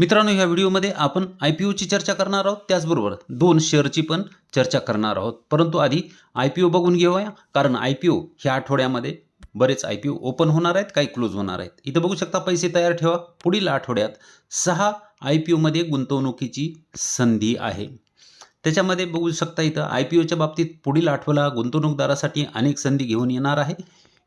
मित्रांनो ह्या व्हिडिओमध्ये आपण आय पी ओची चर्चा करणार आहोत. त्याचबरोबर दोन शेअरची पण चर्चा करणार आहोत. परंतु आधी आय पी ओ बघून घेऊया कारण आय पी ओ ह्या आठवड्यामध्ये बरेच आय पी ओ ओपन होणार आहेत काही क्लोज होणार आहेत. इथं बघू शकता पैसे तयार ठेवा. पुढील आठवड्यात सहा आय पी ओमध्ये गुंतवणुकीची संधी आहे. त्याच्यामध्ये बघू शकता इथं आय पी ओच्या बाबतीत पुढील आठवडा गुंतवणूकदारासाठी अनेक संधी घेऊन येणार आहे.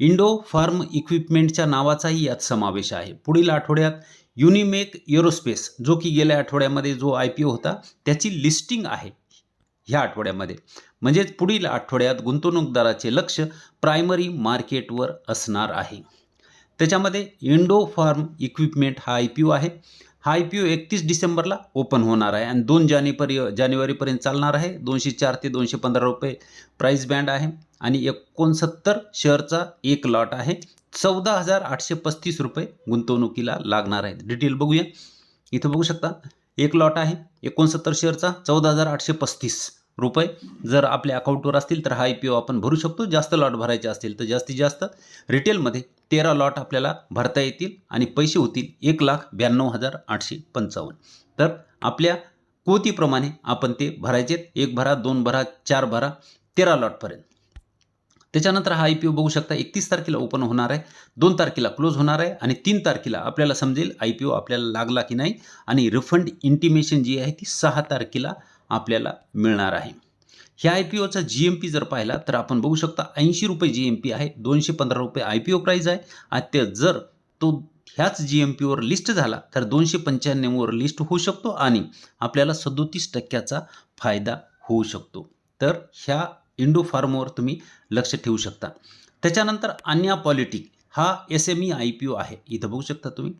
इंडो फार्म इक्विपमेंटच्या नावाचाही यात समावेश आहे. पुढील आठवड्यात युनिमेक एरोस्पेस जो की गेल्या आठवड्यामध्ये जो आय पी ओ होता त्याची लिस्टिंग आहे ह्या आठवड्यामध्ये. म्हणजेच पुढील आठवड्यात गुंतवणूकदाराचे लक्ष प्रायमरी मार्केटवर असणार आहे. त्याच्यामध्ये इंडो फार्म इक्विपमेंट हा आय पी ओ आहे. हा आय पी ओ एकतीस डिसेंबरला ओपन होणार आहे आणि दोन जानेवारी जानेवारीपर्यंत चालणार आहे. दोनशे चार ते दोनशे पंधरा रुपये प्राईस बँड आहे. आणि एकोणसत्तर शेअरचा एक लॉट आहे. चौदा हजार आठशे पस्तीस रुपये गुंतवणुकीला लागणार आहेत. डिटेल बघूया. इथं बघू शकता एक लॉट आहे एकोणसत्तर शेअरचा चौदा हजार आठशे पस्तीस रुपये. जर आपल्या अकाउंटवर असतील तर हा आय पी ओ आपण भरू शकतो. जास्त लॉट भरायचे असतील तर जास्तीत जास्त रिटेलमध्ये तेरा लॉट आपल्याला भरता येतील आणि पैसे होतील एक लाख ब्याण्णव हजार आठशे पंचावन्न. तर आपल्या कोतीप्रमाणे आपण ते भरायचे एक भरा दोन भरा चार भरा तेरा लॉटपर्यंत. त्याच्यानंतर हा आय पी ओ बघू शकता एकतीस तारखेला ओपन होणार आहे दोन तारखेला क्लोज होणार आहे आणि तीन तारखेला आपल्याला समजेल आय पी ओ आपल्याला लागला की नाही आणि रिफंड इंटिमेशन जी आहे ती सहा तारखेला आपल्याला मिळणार आहे. ह्या आय पी ओचा जी एम पी जर पाहिला तर आपण बघू शकता ऐंशी रुपये जी एम पी आहे दोनशे पंधरा रुपये आय पी ओ प्राईज आहे आणि ते जर तो ह्याच जी एम पीवर लिस्ट झाला तर दोनशे पंच्याण्णववर लिस्ट होऊ शकतो आणि आपल्याला सदोतीस टक्क्याचा फायदा होऊ शकतो. तर ह्या इंडो फार्मवर तुम्ही लक्ष ठेवू शकता. त्याच्यानंतर अन्या पॉलिटिक हा S M E I P O आहे. इथं बघू शकता तुम्ही.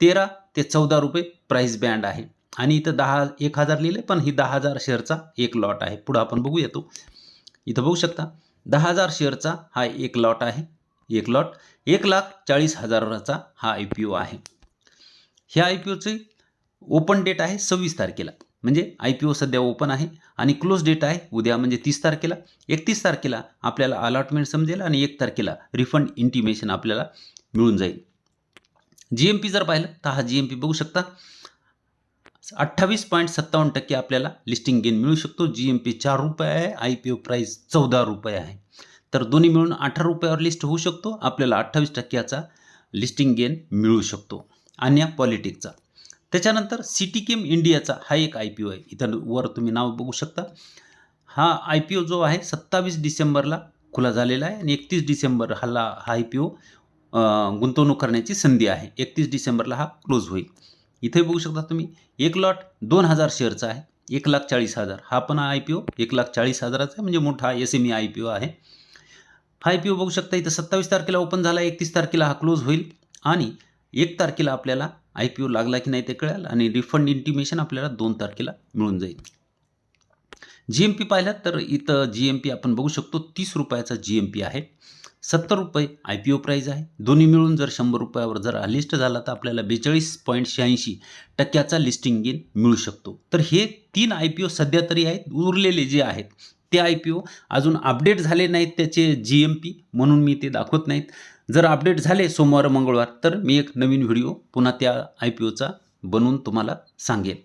तेरा ते चौदा रुपये प्राईस बँड आहे. आणि इथं दहा एक हजार लिहिले पण ही दहा हजार शेअरचा एक लॉट आहे. पुढं आपण बघू येतो इथं बघू शकता. दहा हजार शेअरचा हा एक लॉट आहे. एक लॉट एक लाख चाळीस हजाराचा हा आय पी ओ आहे. ह्या आय पी ओची ओपन डेट आहे सव्वीस तारखेला. म्हणजे आय पी ओ सध्या ओपन आहे आणि क्लोज डेट आहे उद्या म्हणजे तीस तारखेला. एकतीस तारखेला आपल्याला अलॉटमेंट समजेल आणि एक तारखेला रिफंड इंटिमेशन आपल्याला मिळून जाईल. जी एम पी जर पाहिलं तर हा जी एम पी बघू शकता. अठ्ठावीस पॉईंट सत्तावन्न टक्के आपल्याला लिस्टिंग गेन मिळू शकतो. जी एम पी चार रुपये आहे आय पी ओ प्राईस चौदा रुपये आहे. तर दोन्ही मिळून अठरा रुपयावर लिस्ट होऊ शकतो. आपल्याला अठ्ठावीस टक्क्याचा लिस्टिंग गेन मिळू शकतो. अन्य पॉलिटिकचा त्याच्यानंतर सिटी केम इंडियाचा हा एक आय पी ओ आहे. इथं वर तुम्ही नाव बघू शकता. हा आय पी ओ जो आहे सत्तावीस डिसेंबरला खुला झालेला आहे आणि एकतीस डिसेंबर हाला हा आय पी ओ गुंतवणूक करण्याची संधी आहे. एकतीस डिसेंबरला हा क्लोज होईल. इथे बघू शकता तुम्ही एक लॉट दोन हजार शेअरचा आहे. एक लाख चाळीस हजार. हा पण आय पी ओ एक लाख चाळीस हजाराचा आहे. म्हणजे मोठा S M E I P O आहे. हा आय पी ओ बघू शकता इथं सत्तावीस तारखेला ओपन झाला एकतीस तारखेला हा क्लोज होईल. आणि एक तारखेला आपल्याला आय पी ओ लागला की नाही ते कळेल आणि रिफंड इंटिमेशन आपल्याला दोन तारखेला मिळून जाईल. जी एम पी पाहिलं तर इथं जी एम पी आपण बघू शकतो तीस रुपयाचा जी एम पी आहे. सत्तर रुपये आय पी ओ प्राईज आहे. दोन्ही मिळून जर शंभर रुपयावर जर लिस्ट झाला तर आपल्याला बेचाळीस पॉईंट शहाऐंशी टक्क्याचा लिस्टिंग गेन मिळू शकतो. तर हे तीन आय पी ओ सध्या तरी आहेत उरलेले जे आहेत ते आय पी ओ अजून अपडेट झाले नाहीत त्याचे जी एम पी म्हणून मी ते दाखवत नाहीत. जर अपडेट झाले सोमवार मंगळवार तर मी एक नवीन व्हिडिओ पुन्हा त्या आय पी ओचा बनवून तुम्हाला सांगेन.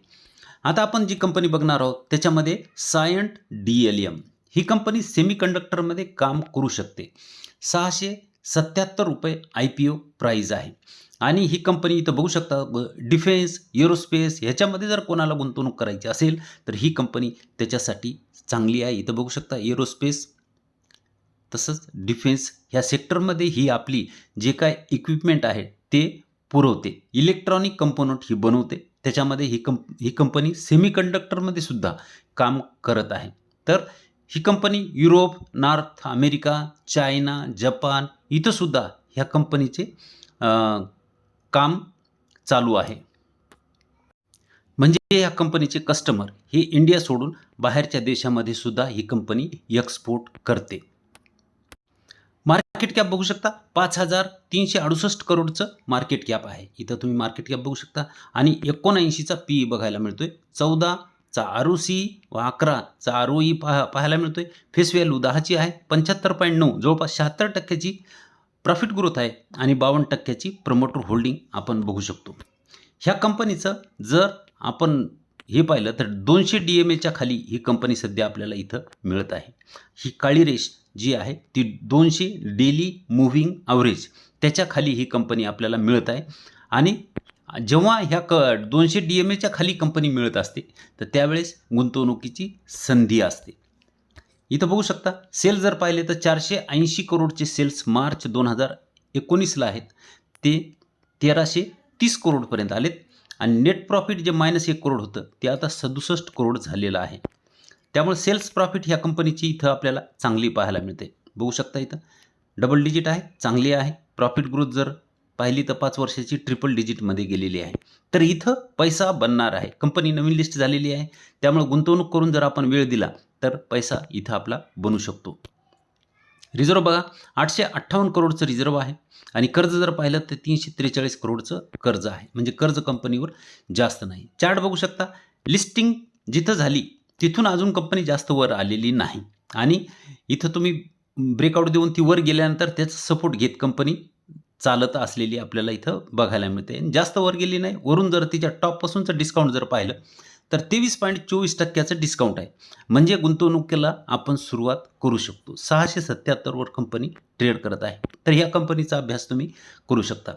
आता आपण जी कंपनी बघणार आहोत त्याच्यामध्ये सायंट डी एल एम ही कंपनी सेमीकंडक्टरमध्ये काम करू शकते. सहाशे सत्याहत्तर रुपये आय पी ओ प्राईज आहे. आणि ही कंपनी इथं बघू शकता डिफेन्स एरोस्पेस ह्याच्यामध्ये जर कोणाला गुंतवणूक करायची असेल तर ही कंपनी त्याच्यासाठी चांगली आहे. इथं बघू शकता एरोस्पेस तसंच डिफेन्स ह्या सेक्टरमध्ये ही आपली जे काय इक्विपमेंट आहे ते पुरवते. इलेक्ट्रॉनिक कंपोनंट ही बनवते. त्याच्यामध्ये ही कंप ही कंपनी सेमीकंडक्टरमध्ये सुद्धा काम करत आहे. तर ही company Europe North America China Japan इथंसुद्धा ह्या कंपनीचे काम चालू आहे. म्हणजे या कंपनीचे कस्टमर हे इंडिया सोडून बाहेरच्या देशामध्ये सुद्धा ही कंपनी एक्सपोर्ट करते. मार्केट कॅप बघू शकता पाच हजार तीनशे अडुसष्ट करोडचं मार्केट कॅप आहे. इथं तुम्ही मार्केट कॅप बघू शकता. आणि एकोणऐंशीचा पी बघायला मिळतोय. चौदाचा आर ओ सी व अकराचा आर ओ ई पाहा पाहायला मिळतोय. फेस व्हॅल्यू दहाची आहे. पंच्याहत्तर पॉईंट नऊ जवळपास शहात्तर टक्क्याची प्रॉफिट ग्रोथ आहे आणि बावन्न टक्क्याची प्रमोटर होल्डिंग आपण बघू शकतो. ह्या कंपनीचं जर आपण हे पाहिलं तर दोनशे डी एम एच्या खाली ही कंपनी सध्या आपल्याला इथं मिळत आहे. ही काळी रेष जी आहे ती दोनशे डेली मुव्हिंग ॲव्हरेज त्याच्याखाली ही कंपनी आपल्याला मिळत आहे. आणि जेव्हा ह्या क दोनशे डी एम एच्या खाली कंपनी मिळत असते तर त्यावेळेस गुंतवणुकीची संधी असते. इथं बघू शकता सेल जर पाहिले तर चारशे ऐंशी करोडचे सेल्स मार्च दोन हजार एकोणीसला आहेत. ते तेराशे तीस करोडपर्यंत आलेत. आणि नेट प्रॉफिट जे मायनस एक करोड होतं ते आता सदुसष्ट करोड झालेलं आहे. त्यामुळे सेल्स प्रॉफिट ह्या कंपनीची इथं आपल्याला चांगली पाहायला मिळते. बघू शकता इथं डबल डिजिट आहे चांगली आहे. प्रॉफिट ग्रोथ जर पाहिली तर पाच वर्षाची ट्रिपल डिजिटमध्ये गेलेली आहे. तर इथं पैसा बनणार आहे. कंपनी नवीन लिस्ट झालेली आहे. त्यामुळे गुंतवणूक करून जर आपण वेळ दिला तर पैसा इथं आपला बनू शकतो. रिझर्व बघा आठशे अठ्ठावन्न करोडचं रिझर्व आहे आणि कर्ज जर पाहिलं तर तीनशे त्रेचाळीस करोडचं कर्ज आहे. म्हणजे कर्ज कंपनीवर जास्त नाही. चार्ट बघू शकता लिस्टिंग जिथं झाली तिथून अजून कंपनी जास्त वर आलेली नाही. आणि इथं तुम्ही ब्रेकआउट देऊन ती वर गेल्यानंतर त्याचा सपोर्ट घेत कंपनी चालत असलेली आपल्याला इथं बघायला मिळते. आणि जास्त वर गेली नाही वरून जर तिच्या टॉपपासूनचं डिस्काउंट जर पाहिलं तर तेवीस पॉईंट चोवीस टक्क्याचं डिस्काउंट आहे. म्हणजे गुंतवणुकीला आपण सुरुवात करू शकतो. सहाशे सत्याहत्तरवर कंपनी ट्रेड करत आहे. तर ह्या कंपनीचा अभ्यास तुम्ही करू शकता.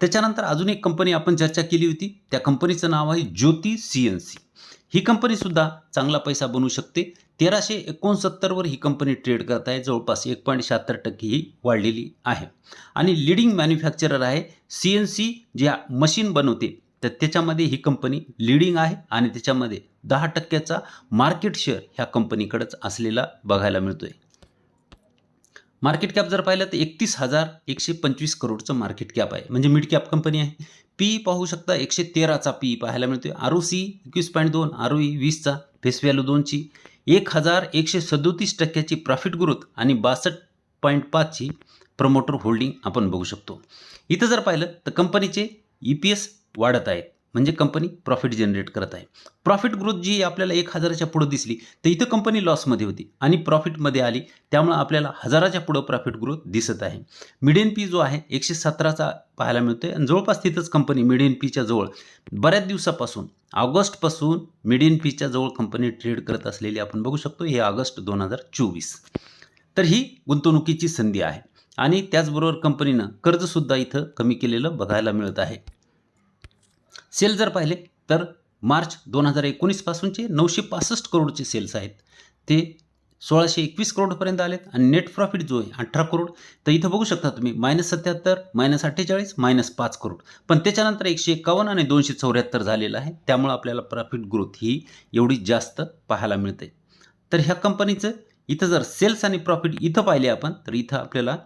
त्याच्यानंतर अजून एक कंपनी आपण चर्चा केली होती. त्या कंपनीचं नाव आहे ज्योती सी एन सी ही कंपनीसुद्धा चांगला पैसा बनवू शकते. तेराशे एकोणसत्तरवर ही कंपनी ट्रेड करत आहे. जवळपास एक पॉईंट शहात्तर टक्के ही वाढलेली आहे. आणि लिडिंग मॅन्युफॅक्चरर आहे सी एन सी ज्या मशीन बनवते. तर त्याच्यामध्ये ही कंपनी लिडिंग आहे आणि त्याच्यामध्ये दहा टक्क्याचा मार्केट शेअर ह्या कंपनीकडंच असलेला बघायला मिळतो आहे मार्केट कॅप जर पाहिलं तर एकतीस हजार एकशे पंचवीस करोडचं मार्केट कॅप आहे. म्हणजे मिड कॅप कंपनी आहे. पी पाहू शकता एकशे तेराचा पी पाहायला मिळतोय. आर ओ सी एकवीस पॉईंट दोन आर ओ ई वीसचा फेस व्हॅल्यू दोनची. एक हजार एकशे सदोतीस टक्क्याची प्रॉफिट ग्रोथ आणि बासष्ट पॉईंट पाचची प्रमोटर होल्डिंग आपण बघू शकतो. इथं जर पाहिलं तर कंपनीचे ई पी एस वाढत आहेत. म्हणजे कंपनी प्रॉफिट जनरेट करत आहे. प्रॉफिट ग्रोथ जी आपल्याला एक हजाराच्या पुढं दिसली तर इथं कंपनी लॉसमध्ये होती आणि प्रॉफिटमध्ये आली. त्यामुळं आपल्याला हजाराच्या पुढं प्रॉफिट ग्रोथ दिसत आहे. मिडियन पी जो आहे एकशे सतराचा पाहायला मिळतोय आणि जवळपास तिथंच कंपनी मिडियन पीच्या जवळ. बऱ्याच दिवसापासून ऑगस्टपासून मिडियन पीच्या जवळ कंपनी ट्रेड करत असलेली आपण बघू शकतो हे ऑगस्ट दोन हजार चोवीस. तर ही गुंतवणुकीची संधी आहे. आणि त्याचबरोबर कंपनीनं कर्जसुद्धा इथं कमी केलेलं बघायला मिळत आहे. सेल जर पाहिले तर मार्च दोन हजार एकोणीसपासूनचे नऊशे पासष्ट करोडचे सेल्स आहेत. ते सोळाशे एकवीस करोडपर्यंत आलेत आणि नेट प्रॉफिट जो आहे अठरा करोड. तर इथं बघू शकता तुम्ही मायनस सत्याहत्तर मायनस अठ्ठेचाळीस मायनस पाच करोड. पण त्याच्यानंतर एकशे एकावन्न आणि दोनशे चौऱ्याहत्तर झालेलं आहे. त्यामुळं आपल्याला प्रॉफिट ग्रोथ ही एवढी जास्त पाहायला मिळते तर ह्या कंपनीचं इथं जर सेल्स आणि प्रॉफिट इथं पाहिले आपण तर इथं आपल्याला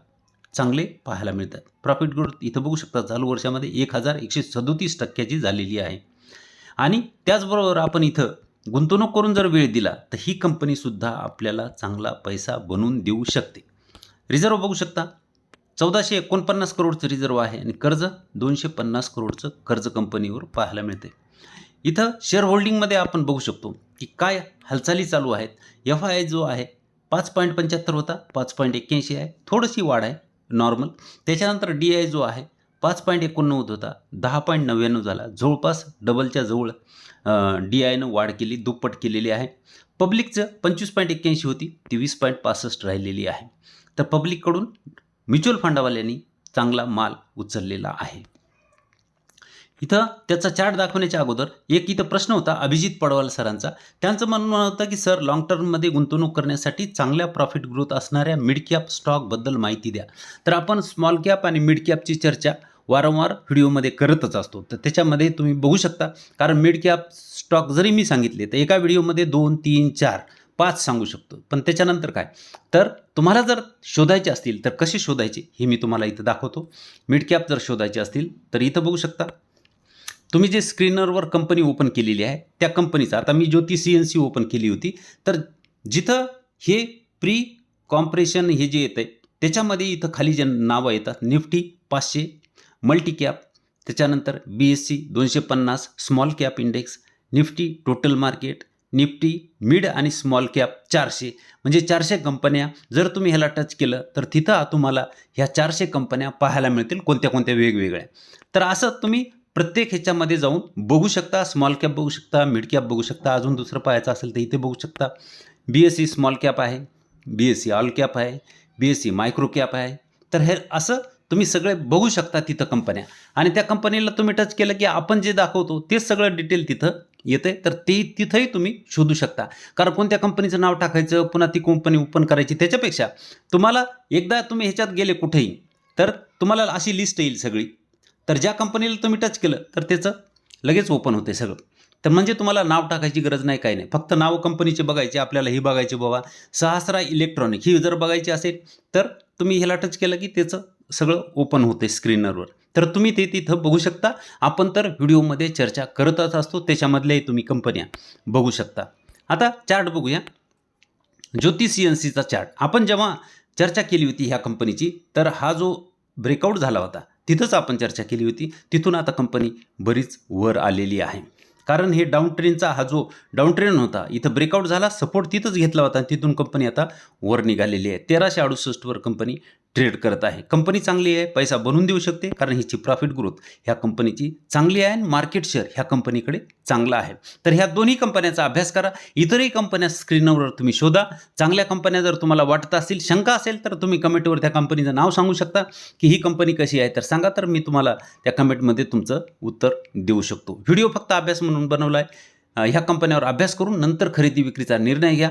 चांगले पाहायला मिळतात. प्रॉफिट ग्रोथ इथं बघू शकता चालू वर्षामध्ये एक हजार एकशे सदोतीस टक्क्याची झालेली आहे. आणि त्याचबरोबर आपण इथं गुंतवणूक करून जर वेळ दिला तर ही कंपनीसुद्धा आपल्याला चांगला पैसा बनवून देऊ शकते. रिझर्व बघू शकता चौदाशे एकोणपन्नास करोडचं रिझर्व आहे आणि कर्ज दोनशे पन्नास करोडचं कर्ज कंपनीवर पाहायला मिळते. इथं शेअर होल्डिंगमध्ये आपण बघू शकतो की काय हालचाली चालू आहेत. एफ आय जो आहे पाच पॉईंट पंच्याहत्तर होता पाच पॉईंट एक्क्याऐंशी आहे. थोडीशी वाढ आहे. नॉर्मल. त्याच्यानंतर डी आय जो आहे पाच पॉईंट एकोणनव्वद होता. दहा पॉईंट नव्याण्णव झाला. जवळपास डबलच्या जवळ डी आयनं वाढ केली दुप्पट केलेली आहे. पब्लिकचं पंचवीस पॉईंट एक्क्याऐंशी होती. ती वीस पॉईंट पासष्ट राहिलेली आहे. तर पब्लिककडून म्युच्युअल फंडावाल्यांनी चांगला माल उचललेला आहे. इथं त्याचा चार्ट दाखवण्याच्या अगोदर एक इथं प्रश्न होता अभिजित पडवाल सरांचा. त्यांचं म्हणणं होतं की सर लॉंग टर्ममध्ये गुंतवणूक करण्यासाठी चांगल्या प्रॉफिट ग्रोथ असणाऱ्या मिड कॅप स्टॉकबद्दल माहिती द्या. तर आपण स्मॉल कॅप आणि मिड कॅपची चर्चा वारंवार व्हिडिओमध्ये करतच असतो. तर त्याच्यामध्ये तुम्ही बघू शकता. कारण मिड कॅप स्टॉक जरी मी सांगितले तर एका व्हिडिओमध्ये दोन तीन चार पाच सांगू शकतो. पण त्याच्यानंतर काय? तर तुम्हाला जर शोधायचे असतील तर कसे शोधायचे हे मी तुम्हाला इथं दाखवतो. मिड कॅप जर शोधायचे असतील तर इथं बघू शकता. तुम्ही जे स्क्रीनरवर कंपनी ओपन केलेली आहे त्या कंपनीचा आता मी Jyoti C N C open केली होती तर जिथं हे प्री कॉम्प्रेशन हे जे येतं आहे त्याच्यामध्ये इथं खाली जे नावं येतात निफ्टी पाचशे मल्टी कॅप त्याच्यानंतर बी एस सी दोनशे पन्नास small cap index Nifty total market Nifty mid आणि स्मॉल कॅप चारशे म्हणजे चारशे कंपन्या जर तुम्ही ह्याला टच केलं तर तिथं तुम्हाला ह्या चारशे कंपन्या पाहायला मिळतील कोणत्या कोणत्या वेगवेगळ्या. तर असं तुम्ही प्रत्येक ह्याच्यामध्ये जाऊन बघू शकता स्मॉल कॅप बघू शकता मिड कॅप बघू शकता अजून दुसरं पाहायचं असेल तर इथे बघू शकता. B S C small cap आहे B S C all cap आहे B S C micro cap आहे. तर हे असं तुम्ही सगळे बघू शकता तिथं कंपन्या आणि त्या कंपनीला तुम्ही टच केलं की आपण जे दाखवतो तेच सगळं डिटेल तिथं येते तर ते तिथंही तुम्ही शोधू शकता. कारण कोणत्या कंपनीचं नाव टाकायचं पुन्हा ती कंपनी ओपन करायची त्याच्यापेक्षा तुम्हाला एकदा तुम्ही ह्याच्यात गेले कुठेही तर तुम्हाला अशी लिस्ट येईल सगळी. तर ज्या कंपनीला तुम्ही टच केलं तर त्याचं लगेच ओपन होते सगळं. तर म्हणजे तुम्हाला नाव टाकायची गरज नाही काही नाही. फक्त नाव कंपनीचे बघायचे आपल्याला ही बघायची बाबा. सहस्रा इलेक्ट्रॉनिक ही जर बघायची असेल तर तुम्ही ह्याला टच केलं की त्याचं सगळं ओपन होते स्क्रीनरवर तर तुम्ही ते तिथं बघू शकता. आपण तर व्हिडिओमध्ये चर्चा करतच असतो त्याच्यामधल्याही तुम्ही कंपन्या बघू शकता. आता चार्ट बघूया. ज्योती सी एन सीचा चार्ट आपण जेव्हा चर्चा केली होती ह्या कंपनीची तर हा जो ब्रेकआउट झाला होता तिथंच आपण चर्चा केली होती. तिथून आता कंपनी बरीच वर आलेली आहे. कारण हे डाऊन ट्रेनचा हा जो डाऊन ट्रेन होता इथं ब्रेकआउट झाला सपोर्ट तिथंच घेतला होता तिथून कंपनी आता वर निघालेली आहे. तेराशे अडुसष्टवर कंपनी ट्रेड करत आहे. कंपनी चांगली आहे पैसा बनवून देऊ शकते कारण हिची प्रॉफिट ग्रोथ ह्या कंपनीची चांगली आहे आणि मार्केट शेअर ह्या कंपनीकडे चांगला आहे. तर ह्या दोन्ही कंपन्यांचा अभ्यास करा. इतरही कंपन्या स्क्रीनवर तुम्ही शोधा. चांगल्या कंपन्या जर तुम्हाला वाटत असतील शंका असेल तर तुम्ही कमेंटवर त्या कंपनीचं नाव सांगू शकता. की ही कंपनी कशी आहे तर सांगा. तर मी तुम्हाला त्या कमेंटमध्ये तुमचं उत्तर देऊ शकतो. व्हिडिओ फक्त अभ्यास म्हणून बनवला आहे ह्या कंपन्यावर अभ्यास करून नंतर खरेदी विक्रीचा निर्णय घ्या.